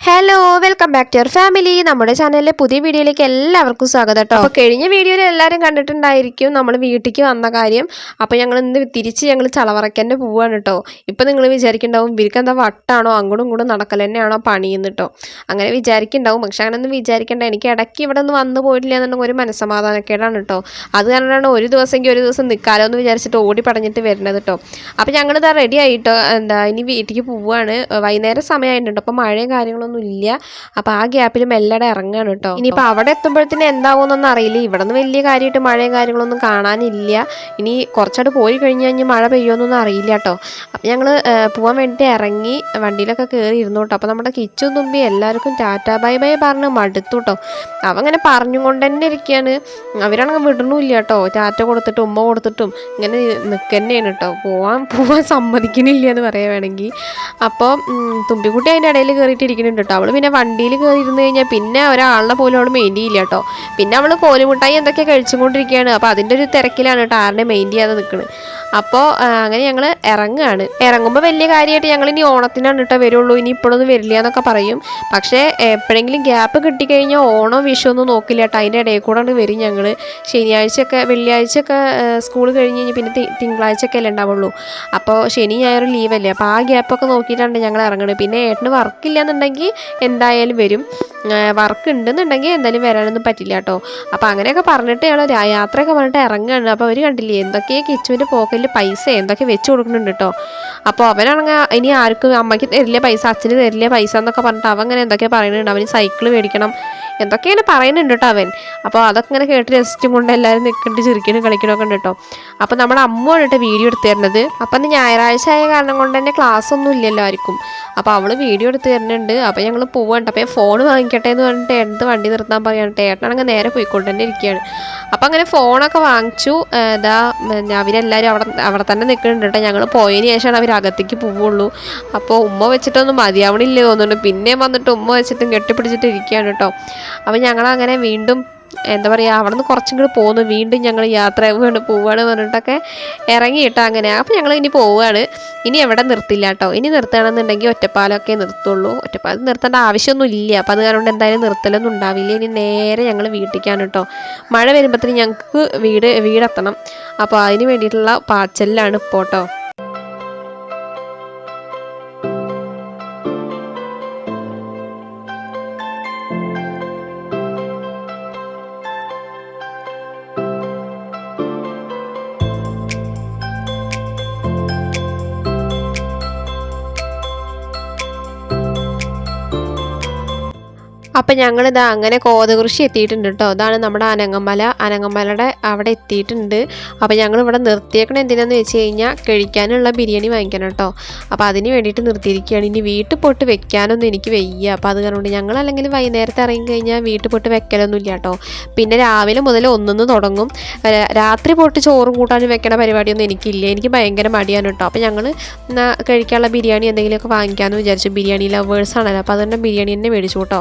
Hello welcome back to your family നമ്മുടെ ചാനലിലെ പുതിയ വീഡിയോയിലേക്ക് എല്ലാവർക്കും സ്വാഗതം കേട്ടോ അപ്പോൾ കഴിഞ്ഞ വീഡിയോയിൽ എല്ലാവരും കണ്ടിട്ടുണ്ടായിരിക്കും നമ്മൾ വീട്ടിലേക്ക് വന്ന കാര്യം. അപ്പോൾ ഞങ്ങൾ ഇന്ന് തിരിച്ച് ഞങ്ങൾ ചളവറക്കന്നെ പോവാണ് കേട്ടോ ഇപ്പോൾ നിങ്ങൾ വിചാരിക്കുന്നുണ്ടാവും വിരിക്ക് എന്താ വട്ടാണോ അങ്ങോട്ടും ഇങ്ങോട്ടും നടക്കൽ തന്നെയാണോ പണിയെന്ന് കേട്ടോ അങ്ങനെ വിചാരിക്കുന്നുണ്ടാവും. പക്ഷെ അങ്ങനെ ഒന്നും വിചാരിക്കേണ്ട. എനിക്ക് ഇടയ്ക്ക് ഇവിടെ നിന്ന് വന്നു പോയിട്ടില്ല എന്നുണ്ടെങ്കിൽ ഒരു മനസ്സമാധാനക്കേടാണ് കേട്ടോ അത് കാരണമാണ് ഒരു ദിവസമെങ്കിൽ ഒരു ദിവസം നിൽക്കാലോ എന്ന് വിചാരിച്ചിട്ട് ഓടി പടഞ്ഞിട്ട് വരുന്നത് കേട്ടോ അപ്പോൾ ഞങ്ങളിതാ റെഡി ആയിട്ടോ എന്താ ഇനി വീട്ടിലേക്ക് പോവുകയാണ് വൈകുന്നേരം സമയമായിട്ടുണ്ട്. അപ്പോൾ മഴയും കാര്യങ്ങളൊന്നും ഇല്ല അപ്പോൾ ആ ഗ്യാപ്പിൽ മെല്ലടെ ഇറങ്ങാണ് കേട്ടോ. ഇനിയിപ്പോൾ അവിടെ എത്തുമ്പോഴത്തേന് എന്താവുമെന്നൊന്നും അറിയില്ല. ഇവിടെ നിന്ന് വലിയ കാര്യമായിട്ട് മഴയും കാര്യങ്ങളൊന്നും കാണാനില്ല. ഇനി കുറച്ചായിട്ട് പോയി കഴിഞ്ഞ് കഴിഞ്ഞ് മഴ പെയ്യുമെന്നൊന്നും അറിയില്ല കേട്ടോ. അപ്പം ഞങ്ങൾ പോകാൻ വേണ്ടി ഇറങ്ങി വണ്ടിയിലൊക്കെ കയറി ഇരുന്നു കേട്ടോ. അപ്പോൾ നമ്മുടെ കിച്ചും തുമ്പി എല്ലാവർക്കും ടാറ്റ ബൈ ബൈ പറഞ്ഞ് മടുത്തു കേട്ടോ. അവ അങ്ങനെ പറഞ്ഞുകൊണ്ട് തന്നെ ഇരിക്കുകയാണ്. അവരാണെങ്കിൽ വിടണില്ല കേട്ടോ. ടാറ്റ കൊടുത്തിട്ടും ഉമ്മ കൊടുത്തിട്ടും ഇങ്ങനെ നിൽക്കന്നെയാണ് കേട്ടോ. പോവാൻ പോവാൻ സമ്മതിക്കണില്ല എന്ന് പറയുകയാണെങ്കിൽ അപ്പോൾ തുമ്പിക്കുട്ടി അതിന്റെ ഇടയിൽ കയറിയിട്ട് ഇരിക്കുന്നുണ്ട് കേട്ടോ അവൾ പിന്നെ വണ്ടിയിൽ കയറി ഇരുന്നു കഴിഞ്ഞാൽ പിന്നെ ഒരാളിനെ പോലും അവൾ മെയിൻ ചെയ്യില്ല കേട്ടോ പിന്നെ അവൾ കോലുമുട്ടായി എന്തൊക്കെ കഴിച്ചുകൊണ്ടിരിക്കുകയാണ്. അപ്പോൾ അതിന്റെ ഒരു തിരക്കിലാണ് കേട്ടോ ആരുടെ മെയിൻ ചെയ്യാതെ നിൽക്കുന്നത് അപ്പോൾ അങ്ങനെ ഞങ്ങൾ ഇറങ്ങുകയാണ് ഇറങ്ങുമ്പോൾ വലിയ കാര്യമായിട്ട് ഞങ്ങൾ ഇനി ഓണത്തിനാണ് കേട്ടോ വരുള്ളൂ. ഇനി ഇപ്പോഴൊന്നും വരില്ല എന്നൊക്കെ പറയും. പക്ഷേ എപ്പോഴെങ്കിലും ഗ്യാപ്പ് കിട്ടിക്കഴിഞ്ഞാൽ ഓണോ വിഷു ഒന്നും നോക്കില്ല കേട്ടോ അതിന്റെ ഇടയിൽ കൂടെ വരും ഞങ്ങൾ ശനിയാഴ്ചയൊക്കെ വെള്ളിയാഴ്ചയൊക്കെ സ്കൂൾ കഴിഞ്ഞ് കഴിഞ്ഞ് പിന്നെ തിങ്കളാഴ്ചയൊക്കെ അല്ലേ ഉണ്ടാവുള്ളൂ. അപ്പോൾ ശനി ഞായർ ലീവല്ലേ. അപ്പോൾ ആ ഗ്യാപ്പൊക്കെ നോക്കിയിട്ടാണ് ഞങ്ങൾ ഇറങ്ങുന്നത് പിന്നെ ഏട്ടന് വർക്കില്ല എന്നുണ്ടെങ്കിൽ എന്തായാലും വരും. വർക്ക് ഉണ്ടെന്നുണ്ടെങ്കിൽ എന്തായാലും വരാനൊന്നും പറ്റില്ല കേട്ടോ. അപ്പോൾ അങ്ങനെയൊക്കെ പറഞ്ഞിട്ട് ഞങ്ങൾ യാത്രയൊക്കെ പറഞ്ഞിട്ട് ഇറങ്ങുകയാണ് അപ്പോൾ അവർ കണ്ടില്ലേ എന്തൊക്കെയാണ് കിച്ചുവിന്റെ പോക്കറ്റിൽ പൈസ എന്തൊക്കെ വെച്ച് കൊടുക്കുന്നുണ്ട് കേട്ടോ അപ്പോൾ അവനാണെങ്കിൽ ഇനി ആർക്കും അമ്മയ്ക്ക് തരില്ല പൈസ അച്ഛന് തരില്ല പൈസ എന്നൊക്കെ പറഞ്ഞിട്ട് അവൻ അങ്ങനെ എന്തൊക്കെയാണ് പറയുന്നുണ്ട്. അവന് സൈക്കിൾ മേടിക്കണം. എന്തൊക്കെയാണ് പറയുന്നുണ്ട് കേട്ടോ അവൻ. അപ്പോൾ അതൊക്കെ ഇങ്ങനെ കേട്ട് രസിച്ചും കൊണ്ട് എല്ലാവരും നിൽക്കുന്നുണ്ട് ചിരിക്കലും കളിക്കണമൊക്കെ ഉണ്ട് കേട്ടോ അപ്പോൾ നമ്മുടെ അമ്മ കേട്ടോ വീഡിയോ എടുത്ത് തരുന്നത്. അപ്പം അന്ന് ഞായറാഴ്ച ആയ കാരണം കൊണ്ട് തന്നെ ക്ലാസ് ഒന്നും ഇല്ലല്ലോ ആർക്കും അപ്പോൾ അവൾ വീഡിയോ എടുത്ത് തരുന്നുണ്ട്. അപ്പോൾ ഞങ്ങൾ പോവാണ്ട് അപ്പോൾ ഞാൻ ഫോൺ വാങ്ങിക്കട്ടെ എന്ന് പറഞ്ഞിട്ട് എന്ത് വണ്ടി നിർത്താൻ പറയാണ്. ഏട്ടനാണെങ്കിൽ നേരെ പോയിക്കൊണ്ട് തന്നെ ഇരിക്കുകയാണ് അപ്പോൾ അങ്ങനെ ഫോണൊക്കെ വാങ്ങിച്ചു. പിന്നെ അവരെല്ലാവരും അവിടെ അവിടെ തന്നെ നിൽക്കുന്നുണ്ട് കേട്ടോ ഞങ്ങൾ പോയതിന് ശേഷമാണ് അവർ അകത്തേക്ക് പോവുള്ളൂ. അപ്പോൾ ഉമ്മ വെച്ചിട്ടൊന്നും മതിയാവണില്ലേ തോന്നുന്നുണ്ട് പിന്നെ വന്നിട്ട് ഉമ്മ വെച്ചിട്ടും കെട്ടിപ്പിടിച്ചിട്ട് ഇരിക്കുകയാണ് കേട്ടോ അപ്പോൾ ഞങ്ങളങ്ങനെ വീണ്ടും എന്താ പറയുക അവിടെ നിന്ന് കുറച്ചും കൂടി പോകുന്നു വീണ്ടും ഞങ്ങൾ യാത്ര പോവാണ് പോവാണ് പറഞ്ഞിട്ടൊക്കെ ഇറങ്ങിയിട്ടോ അങ്ങനെ. അപ്പോൾ ഞങ്ങൾ ഇനി പോവുകയാണ്. ഇനി എവിടെ നിർത്തില്ല കേട്ടോ ഇനി നിർത്തുകയാണെന്നുണ്ടെങ്കിൽ ഒറ്റപ്പാലമൊക്കെ നിർത്തുള്ളൂ. ഒറ്റപ്പാലം നിർത്തേണ്ട ആവശ്യമൊന്നും ഇല്ല അപ്പോൾ അത് കാരണം എന്തായാലും നിർത്തലൊന്നും ഉണ്ടാവില്ല. ഇനി നേരെ ഞങ്ങൾ വീട്ടിലേക്കാണ് കേട്ടോ മഴ വരുമ്പോഴത്തേന് ഞങ്ങൾക്ക് വീട് വീടെത്തണം. അപ്പോൾ അതിന് വേണ്ടിയിട്ടുള്ള പാച്ചലിലാണ് ഇപ്പോൾ കേട്ടോ അപ്പം ഞങ്ങളിതാ അങ്ങനെ കോതകൃഷി എത്തിയിട്ടുണ്ട് കേട്ടോ. അതാണ് നമ്മുടെ അനങ്ങമല. അനങ്ങമലയുടെ അവിടെ എത്തിയിട്ടുണ്ട്. അപ്പോൾ ഞങ്ങൾ ഇവിടെ നിർത്തിയേക്കണ എന്തിനാന്ന് വെച്ച് കഴിഞ്ഞാൽ കഴിക്കാനുള്ള ബിരിയാണി വാങ്ങിക്കണം കേട്ടോ. അപ്പോൾ അതിന് വേണ്ടിയിട്ട് നിർത്തിയിരിക്കുകയാണ്. ഇനി വീട്ടിൽ പോയിട്ട് വെക്കാനൊന്നും എനിക്ക് വയ്യ. അപ്പോൾ അത് കാരണം ഞങ്ങൾ അല്ലെങ്കിൽ വൈകുന്നേരത്തെ ഇറങ്ങി കഴിഞ്ഞാൽ വീട്ടിൽ പോയിട്ട് വെക്കലൊന്നുമില്ല കേട്ടോ. പിന്നെ രാവിലെ മുതൽ ഒന്നൊന്ന് തുടങ്ങും. രാത്രി പോയിട്ട് ചോറും കൂട്ടാനും വെക്കണ പരിപാടിയൊന്നും എനിക്കില്ല. എനിക്ക് ഭയങ്കര മടിയാണ് കേട്ടോ. അപ്പോൾ ഞങ്ങൾ കഴിക്കാനുള്ള ബിരിയാണി എന്തെങ്കിലുമൊക്കെ വാങ്ങിക്കാമെന്ന് വിചാരിച്ചു. ബിരിയാണി ലവേഴ്സ് ആണല്ലോ അപ്പോൾ അതുകൊണ്ട് ബിരിയാണി തന്നെ മേടിച്ചു കേട്ടോ.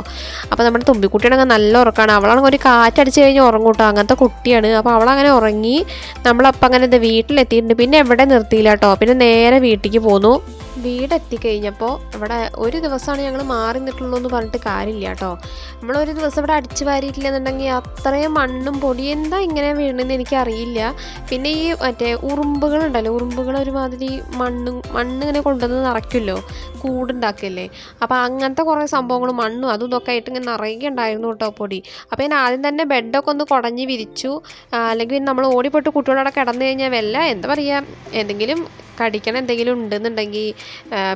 അപ്പോൾ നമ്മുടെ തുമ്പിക്കുട്ടിയാണെങ്കിൽ നല്ല ഉറക്കമാണ് അവളാണെങ്കിൽ ഒരു കാറ്റടിച്ച് കഴിഞ്ഞ് ഉറങ്ങും കേട്ടോ അങ്ങനത്തെ കുട്ടിയാണ്. അപ്പോൾ അവളങ്ങനെ ഉറങ്ങി നമ്മളപ്പം അങ്ങനെ വീട്ടിലെത്തിയിട്ടുണ്ട്. പിന്നെ എവിടെ നിർത്തിയില്ല കേട്ടോ പിന്നെ നേരെ വീട്ടിലേക്ക് പോന്നു. വീടെത്തിക്കഴിഞ്ഞപ്പോൾ ഇവിടെ ഒരു ദിവസമാണ് ഞങ്ങൾ മാറി നിന്നിട്ടുള്ളൂ എന്ന് പറഞ്ഞിട്ട് കാര്യമില്ല കേട്ടോ. നമ്മളൊരു ദിവസം ഇവിടെ അടിച്ചു വാരിയിട്ടില്ലെന്നുണ്ടെങ്കിൽ അത്രയും മണ്ണും പൊടി എന്താ ഇങ്ങനെ വീണെന്ന് എനിക്കറിയില്ല. പിന്നെ ഈ മറ്റേ ഉറുമ്പുകളുണ്ടല്ലോ ഉറുമ്പുകൾ ഒരുമാതിരി മണ്ണും മണ്ണ് ഇങ്ങനെ കൊണ്ടുവന്ന് നിറയ്ക്കുമല്ലോ കൂടുണ്ടാക്കിയല്ലേ അപ്പോൾ അങ്ങനത്തെ കുറേ സംഭവങ്ങൾ മണ്ണും അതും ഇതൊക്കെ ആയിട്ട് ഇങ്ങനെ നിറയുകയുണ്ടായിരുന്നു കേട്ടോ പൊടി. അപ്പോൾ ഞാൻ ആദ്യം തന്നെ ബെഡൊക്കെ ഒന്ന് കുടഞ്ഞ് വിരിച്ചു. അല്ലെങ്കിൽ നമ്മൾ ഓടിപ്പെട്ട് കുട്ടികളവിടെ കിടന്നു കഴിഞ്ഞാൽ വല്ല എന്താ പറയുക എന്തെങ്കിലും കടിക്കണം എന്തെങ്കിലും ഉണ്ടെന്നുണ്ടെങ്കിൽ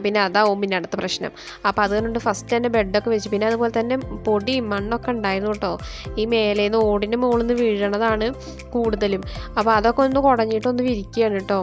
പിന്നെ അതാവും പിന്നെ അടുത്ത പ്രശ്നം. അപ്പോൾ അതുകൊണ്ട് ഫസ്റ്റ് തന്നെ ബെഡൊക്കെ വെച്ച്. പിന്നെ അതുപോലെ തന്നെ പൊടിയും മണ്ണൊക്കെ ഉണ്ടായിരുന്നു കേട്ടോ. ഈ മേലേന്ന് ഓടിന്റെ മുകളിൽ നിന്ന് വീഴണതാണ് കൂടുതലും. അപ്പോൾ അതൊക്കെ ഒന്ന് കുടഞ്ഞിട്ടൊന്ന് വിരിക്കുകയാണ് കേട്ടോ.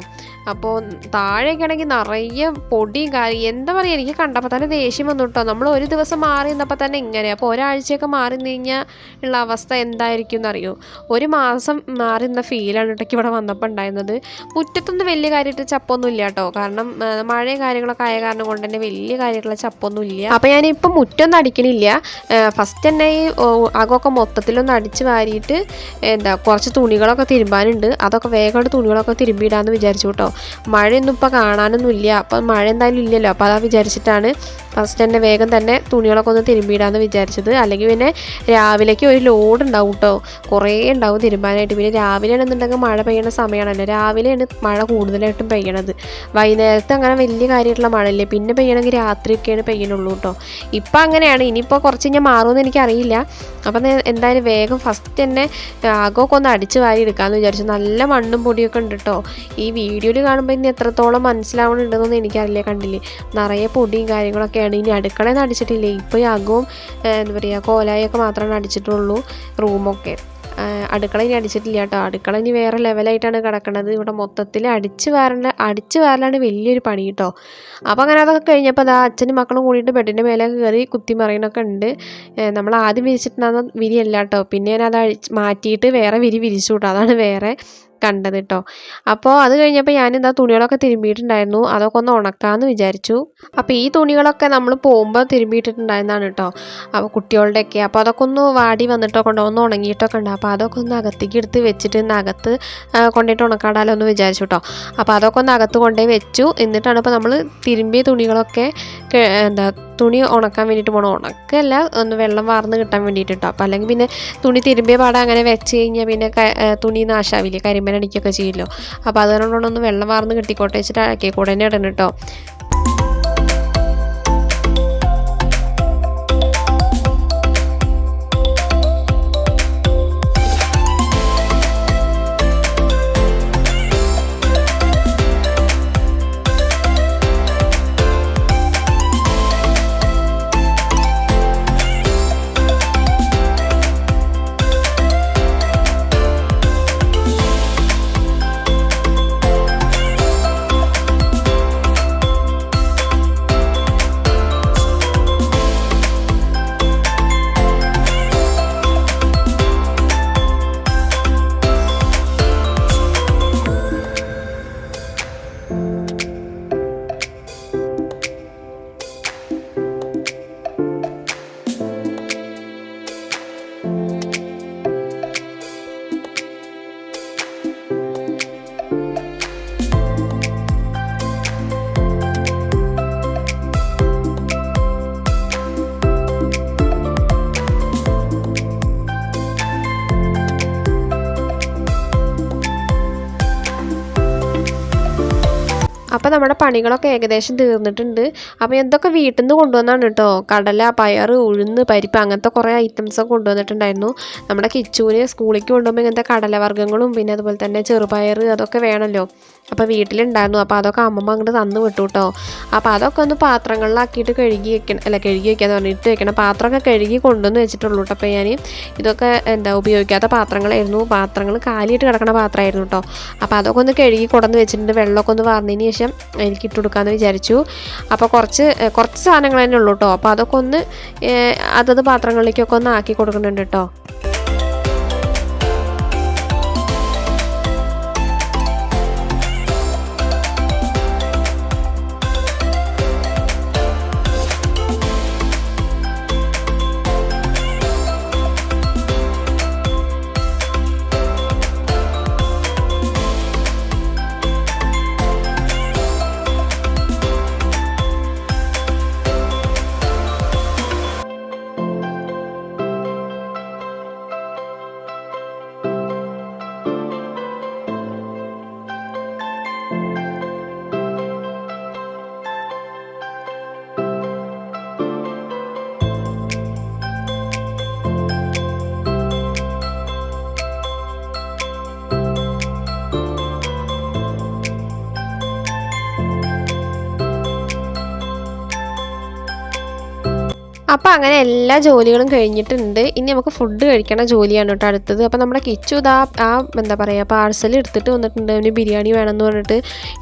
അപ്പോൾ താഴെയൊക്കെ ആണെങ്കിൽ നിറയെ പൊടിയും കാര്യം എന്താ പറയുക എനിക്ക് കണ്ടപ്പോൾ തന്നെ ദേഷ്യം വന്നു കേട്ടോ. നമ്മൾ ഒരു ദിവസം മാറി നിന്നപ്പോൾ തന്നെ ഇങ്ങനെ. അപ്പോൾ ഒരാഴ്ചയൊക്കെ മാറി നിന്ന് കഴിഞ്ഞാൽ ഉള്ള അവസ്ഥ എന്തായിരിക്കും എന്നറിയോ? ഒരു മാസം മാറി നിന്ന ഫീലാണ് കേട്ടോ ഇവിടെ വന്നപ്പോൾ ഉണ്ടായിരുന്നത്. മുറ്റത്തൊന്നും വലിയ കാര്യമായിട്ട് ചപ്പൊന്നും ഇല്ല കേട്ടോ. കാരണം മഴയും കാര്യങ്ങളും കാര്യങ്ങളൊക്കെ ആയ കാരണം കൊണ്ട് തന്നെ വലിയ കാര്യമുള്ള ചപ്പൊന്നും ഇല്ല. അപ്പോൾ ഞാനിപ്പോൾ മുറ്റൊന്നും അടിക്കണില്ല. ഫസ്റ്റ് തന്നെ ഈ അകമൊക്കെ മൊത്തത്തിലൊന്ന് അടിച്ച് വാരിയിട്ട് എന്താ കുറച്ച് തുണികളൊക്കെ തിരുമ്പാനുണ്ട്. അതൊക്കെ വേഗമായിട്ട് തുണികളൊക്കെ തിരുമ്പിയിടാമെന്ന് വിചാരിച്ചു കേട്ടോ. മഴയൊന്നും ഇപ്പോൾ കാണാനൊന്നും ഇല്ല. അപ്പം മഴ എന്തായാലും ഇല്ലല്ലോ. അപ്പോൾ അതാ വിചാരിച്ചിട്ടാണ് ഫസ്റ്റ് തന്നെ വേഗം തന്നെ തുണികളൊക്കെ ഒന്ന് തിരുമ്പിയിടാമെന്ന് വിചാരിച്ചത്. അല്ലെങ്കിൽ പിന്നെ രാവിലേക്ക് ഒരു ലോഡ് ഉണ്ടാവും കേട്ടോ. കുറേ ഉണ്ടാവും തിരുമ്പാനായിട്ട്. പിന്നെ രാവിലെ ആണെന്നുണ്ടെങ്കിൽ മഴ പെയ്യണ സമയമാണല്ലോ രാവിലെയാണ് മഴ കൂടുതലായിട്ടും പെയ്യണത്. വൈകുന്നേരത്ത് അങ്ങനെ വലിയ കാര്യമായിട്ടുള്ള മഴയില്ലേ പിന്നെ പെയ്യണമെങ്കിൽ രാത്രിയൊക്കെയാണ് പെയ്യണുള്ളൂ കേട്ടോ ഇപ്പം അങ്ങനെയാണ്. ഇനിയിപ്പോൾ കുറച്ച് കഴിഞ്ഞാൽ മാറുമെന്ന് എനിക്കറിയില്ല. അപ്പം എന്തായാലും വേഗം ഫസ്റ്റ് തന്നെ ആകമൊക്കെ ഒന്ന് അടിച്ച് വാരി എടുക്കാമെന്ന് വിചാരിച്ചു. നല്ല മണ്ണും പൊടിയൊക്കെ ഉണ്ട് കേട്ടോ ഈ വീഡിയോയിൽ കാണുമ്പോൾ ഇനി എത്രത്തോളം മനസ്സിലാവണുണ്ടെന്നൊന്നും എനിക്കറിയില്ല കണ്ടില്ലേ. നിറയെ പൊടിയും കാര്യങ്ങളൊക്കെയാണ്. ഇനി അടുക്കളയിൽ നിന്ന് അടിച്ചിട്ടില്ലേ. ഇപ്പോൾ ഈ അകവും എന്താ പറയുക കോലായൊക്കെ മാത്രമാണ് അടിച്ചിട്ടുള്ളൂ റൂമൊക്കെ. അടുക്കള ഇനി അടിച്ചിട്ടില്ല കേട്ടോ. അടുക്കള ഇനി വേറെ ലെവലായിട്ടാണ് കിടക്കുന്നത് ഇവിടെ മൊത്തത്തിൽ അടിച്ച് വാരണ അടിച്ച് വാരലാണ് വലിയൊരു പണി കേട്ടോ. അപ്പോൾ അങ്ങനെ അതൊക്കെ കഴിഞ്ഞപ്പോൾ അതാ അച്ഛനും മക്കളും കൂടിയിട്ട് ബെഡിന്റെ മേലെ കയറി കുത്തി മറിയണൊക്കെ ഉണ്ട്. നമ്മൾ ആദ്യം വിരിച്ചിട്ടുണ്ടാകുന്ന വിരിയല്ല കേട്ടോ. പിന്നെ ഞാൻ അത് അഴിച്ച് മാറ്റിയിട്ട് വേറെ വിരി വിരിച്ചു കേട്ടോ. അതാണ് വേറെ കണ്ടത് കേട്ടോ. അപ്പോൾ അത് കഴിഞ്ഞപ്പോൾ ഞാൻ എന്താ തുണികളൊക്കെ തിരുമ്പിയിട്ടുണ്ടായിരുന്നു. അതൊക്കെ ഒന്ന് ഉണക്കാമെന്ന് വിചാരിച്ചു. അപ്പോൾ ഈ തുണികളൊക്കെ നമ്മൾ പോകുമ്പോൾ തിരുമ്പിയിട്ടിട്ടുണ്ടായിരുന്നതാണ് കേട്ടോ. അപ്പോൾ കുട്ടികളുടെയൊക്കെ. അപ്പോൾ അതൊക്കെ ഒന്ന് വാടി വന്നിട്ടൊക്കെ ഉണ്ടോ ഒന്ന് ഉണങ്ങിയിട്ടൊക്കെ ഉണ്ട്. അപ്പോൾ അതൊക്കെ ഒന്ന് അകത്തേക്ക് എടുത്ത് വെച്ചിട്ട് ഇന്ന് അകത്ത് കൊണ്ടുപോയിട്ട് ഉണക്കാടാലോ എന്ന് വിചാരിച്ചു കേട്ടോ അപ്പോൾ അതൊക്കെ ഒന്ന് അകത്ത് കൊണ്ടുപോയി വെച്ചു. എന്നിട്ടാണ് ഇപ്പോൾ നമ്മൾ തിരുമ്പിയ തുണികളൊക്കെ എന്താ തുണി ഉണക്കാൻ വേണ്ടിയിട്ട് പോകണം ഉണക്കല്ല ഒന്ന് വെള്ളം വാർന്ന് കിട്ടാൻ വേണ്ടിയിട്ട് കേട്ടോ അപ്പോൾ അല്ലെങ്കിൽ പിന്നെ തുണി തിരുമ്പിയ പാടെ അങ്ങനെ വെച്ച് കഴിഞ്ഞാൽ പിന്നെ തുണി നാശാവില്ലേ? കരിമ്പനടിക്കൊക്കെ ചെയ്യില്ലോ അപ്പോൾ അതുകൊണ്ടാണ് ഒന്ന് വെള്ളം വാർന്ന് കിട്ടിക്കോട്ടെ വെച്ചിട്ട് അഴക്കി തന്നെ ഇടണം കേട്ടോ അപ്പോൾ നമ്മുടെ പണികളൊക്കെ ഏകദേശം തീർന്നിട്ടുണ്ട്. അപ്പോൾ എന്തൊക്കെ വീട്ടിൽ നിന്ന് കൊണ്ടുവന്നാണ് കേട്ടോ. കടല പയർ ഉഴുന്ന് പരിപ്പ് അങ്ങനത്തെ കുറേ ഐറ്റംസൊക്കെ കൊണ്ടുവന്നിട്ടുണ്ടായിരുന്നു. നമ്മുടെ കിച്ചൂന് സ്കൂളിലേക്ക് കൊണ്ടുപോകുമ്പോൾ ഇങ്ങനത്തെ കടലവർഗങ്ങളും പിന്നെ അതുപോലെ തന്നെ ചെറുപയർ അതൊക്കെ വേണമല്ലോ അപ്പോൾ വീട്ടിലുണ്ടായിരുന്നു. അപ്പോൾ അതൊക്കെ അമ്മമ്മ അങ്ങോട്ട് തന്നു വിട്ടു കേട്ടോ. അപ്പോൾ അതൊക്കെ ഒന്ന് പാത്രങ്ങളിലാക്കിയിട്ട് കഴുകി വെക്കണം അല്ല കഴുകി വെക്കാന്ന് പറഞ്ഞിട്ട് വെക്കണം പാത്രമൊക്കെ കഴുകി കൊണ്ടുവന്ന് വെച്ചിട്ടുള്ളൂ കേട്ടോ. അപ്പോൾ ഞാൻ ഇതൊക്കെ എന്താ ഉപയോഗിക്കാത്ത പാത്രങ്ങളായിരുന്നു. പാത്രങ്ങൾ കാലിയിട്ട് കിടക്കുന്ന പാത്രമായിരുന്നു കേട്ടോ. അപ്പോൾ അതൊക്കെ ഒന്ന് കഴുകി കൊണ്ടുവന്ന് വെച്ചിട്ടുണ്ട്. വെള്ളമൊക്കെ ഒന്ന് വാർന്നതിന് എനിക്ക് ഇട്ട് കൊടുക്കാമെന്ന് വിചാരിച്ചു. അപ്പോൾ കുറച്ച് കുറച്ച് സാധനങ്ങൾ തന്നെ ഉള്ളൂ കേട്ടോ അപ്പോൾ അതൊക്കെ ഒന്ന് അതത് പാത്രങ്ങളിലേക്കൊക്കെ ഒന്ന് ആക്കി കൊടുക്കുന്നുണ്ട് കേട്ടോ അപ്പോൾ അങ്ങനെ എല്ലാ ജോലികളും കഴിഞ്ഞിട്ടുണ്ട്. ഇനി നമുക്ക് ഫുഡ് കഴിക്കണ ജോലിയാണ് കേട്ടോ അടുത്തത്. അപ്പോൾ നമ്മുടെ കിച്ചു ഇതാ ആ എന്താ പറയുക പാഴ്സൽ എടുത്തിട്ട് വന്നിട്ടുണ്ട്. അവന് ബിരിയാണി വേണമെന്ന് പറഞ്ഞിട്ട്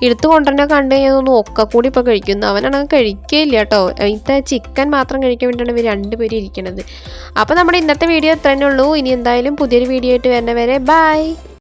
എടുത്തു കൊണ്ടുവന്നെ കണ്ടു കഴിഞ്ഞാൽ ഒന്ന് ഒക്കെ കൂടി ഇപ്പോൾ കഴിക്കുന്നു. അവനാണെങ്കിൽ കഴിക്കുകയില്ല കേട്ടോ ഇന്നത്തെ ചിക്കൻ മാത്രം കഴിക്കാൻ വേണ്ടിയാണ് ഇവർ രണ്ടുപേരും ഇരിക്കണത്. അപ്പോൾ നമ്മുടെ ഇന്നത്തെ വീഡിയോ ഇത്രയേ ഉള്ളൂ. ഇനി എന്തായാലും പുതിയൊരു വീഡിയോ ആയിട്ട് വരുന്നവരെ ബൈ